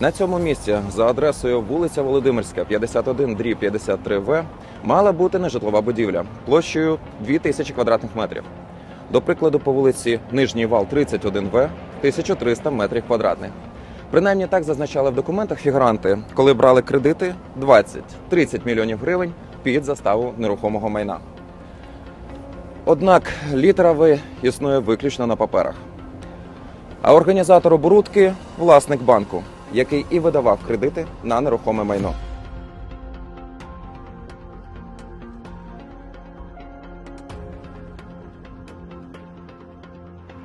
На цьому місці за адресою вулиця Володимирська, 51 дріб 53 В мала бути нежитлова будівля площею 2000 квадратних метрів. До прикладу, по вулиці Нижній Вал 31 В 1300 метрів квадратних. Принаймні так зазначали в документах фігуранти, коли брали кредити 20-30 мільйонів гривень під заставу нерухомого майна. Однак літера В існує виключно на паперах. А організатор оборудки власник банку, який і видавав кредити на нерухоме майно.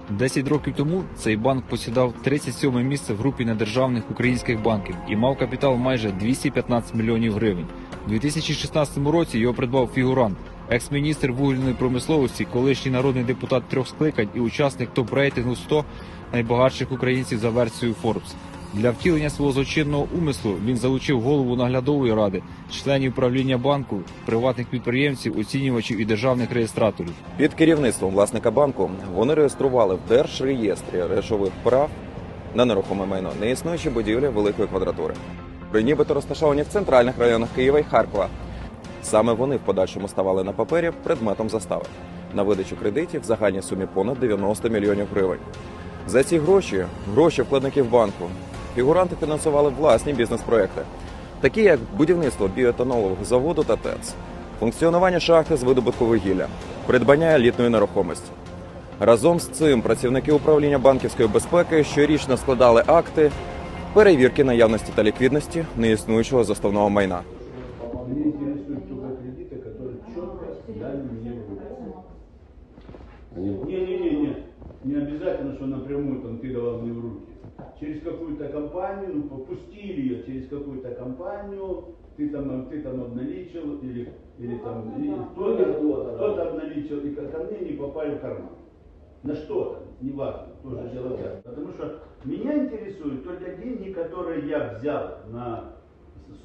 Десять років тому цей банк посідав 37 місце в групі недержавних українських банків і мав капітал майже 215 мільйонів гривень. У 2016 році його придбав фігурант, екс-міністр вугільної промисловості, колишній народний депутат трьох скликань і учасник топ-рейтингу 100 найбагатших українців за версією Forbes. Для втілення свого злочинного умислу він залучив голову наглядової ради, членів правління банку, приватних підприємців, оцінювачів і державних реєстраторів. Під керівництвом власника банку вони реєстрували в Держреєстрі речових прав на нерухоме майно неіснуючі будівлі великої квадратури. При нібито розташовані в центральних районах Києва і Харкова. Саме вони в подальшому ставали на папері предметом застави на видачу кредитів в загальній сумі понад 90 мільйонів гривень. За ці гроші, гроші вкладників банку, фігуранти фінансували власні бізнес-проекти, такі як будівництво біоетанолового заводу та ТЕЦ, функціонування шахти з видобутку вугілля, придбання елітної нерухомості. Разом з цим працівники управління банківської безпеки щорічно складали акти перевірки наявності та ліквідності неіснуючого заставного майна. Меня интересуют только кредиты, которые четко дали мне в руки. Не-не-не, не обязательно, что напрямую там ты дала мне в руки. Через какую-то компанию, ну, попустили ее через какую-то компанию, ты там, ты там обналичил, или, или там, или кто-то, кто-то обналичил, и ко мне не попали в карман. На что-то, неважно, тоже дело так. Потому что меня интересуют только деньги, которые я взял на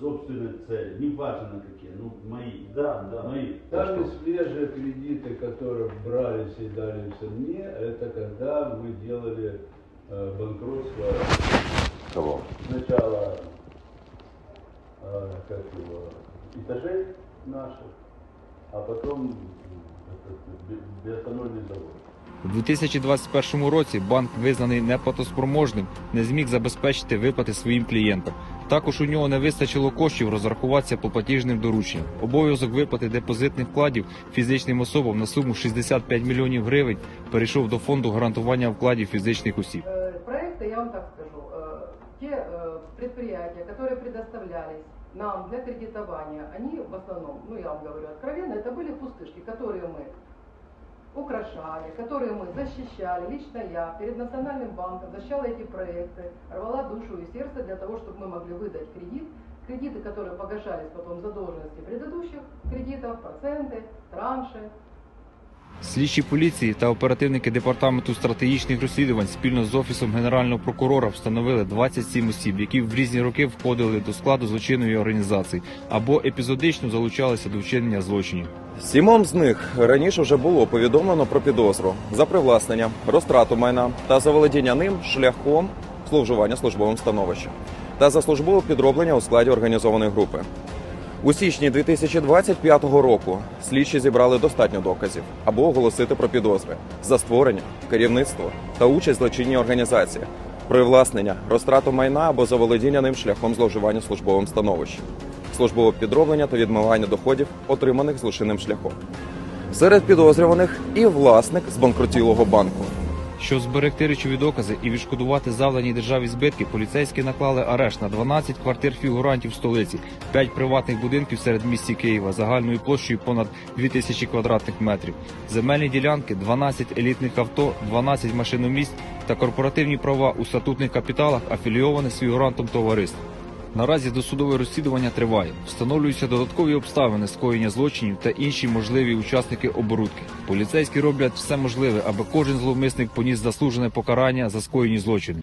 собственные цели, неважно какие, ну, мои. Да, да. Мои. Самые свежие кредиты, которые брались и дались мне, это когда мы делали э, банкротство Кого? сначала э, как его, этажей наших, а потом м, этот, би- биоэтанольный завод. У 2021 році банк, визнаний неплатоспроможним, не зміг забезпечити виплати своїм клієнтам. Також у нього не вистачило коштів розрахуватися по платіжним дорученням. Обов'язок виплати депозитних вкладів фізичним особам на суму 65 мільйонів гривень перейшов до фонду гарантування вкладів фізичних осіб. Так скажу, э, те э, предприятия, которые предоставлялись нам для кредитования, они в основном, ну я вам говорю откровенно, это были пустышки, которые мы украшали, которые мы защищали, лично я перед Национальным банком защищала эти проекты, рвала душу и сердце для того, чтобы мы могли выдать кредит, кредиты, которые погашались потом задолженности предыдущих кредитов, проценты, транши, Слідчі поліції та оперативники департаменту стратегічних розслідувань спільно з офісом генерального прокурора встановили 27 осіб, які в різні роки входили до складу злочинної організації або епізодично залучалися до вчинення злочинів. Сімом з них раніше вже було повідомлено про підозру за привласнення, розтрату майна та заволодіння ним шляхом зловживання службовим становищем та за службове підроблення у складі організованої групи. У січні 2025 року слідчі зібрали достатньо доказів, аби оголосити про підозри за створення, керівництво та участь в злочинній організації, привласнення, розтрату майна або заволодіння ним шляхом зловживання службовим становищем, службове підроблення та відмивання доходів, отриманих злочинним шляхом. Серед підозрюваних і власник збанкрутілого банку. Щоб зберегти речові докази і відшкодувати завдані державі збитки, поліцейські наклали арешт на 12 квартир фігурантів столиці, 5 приватних будинків серед місті Києва загальною площею понад 2000 квадратних метрів, земельні ділянки, 12 елітних авто, 12 машиномісць та корпоративні права у статутних капіталах, афілійованих з фігурантом товариств. Наразі досудове розслідування триває. Встановлюються додаткові обставини скоєння злочинів та інші можливі учасники оборудки. Поліцейські роблять все можливе, аби кожен зловмисник поніс заслужене покарання за скоєні злочини.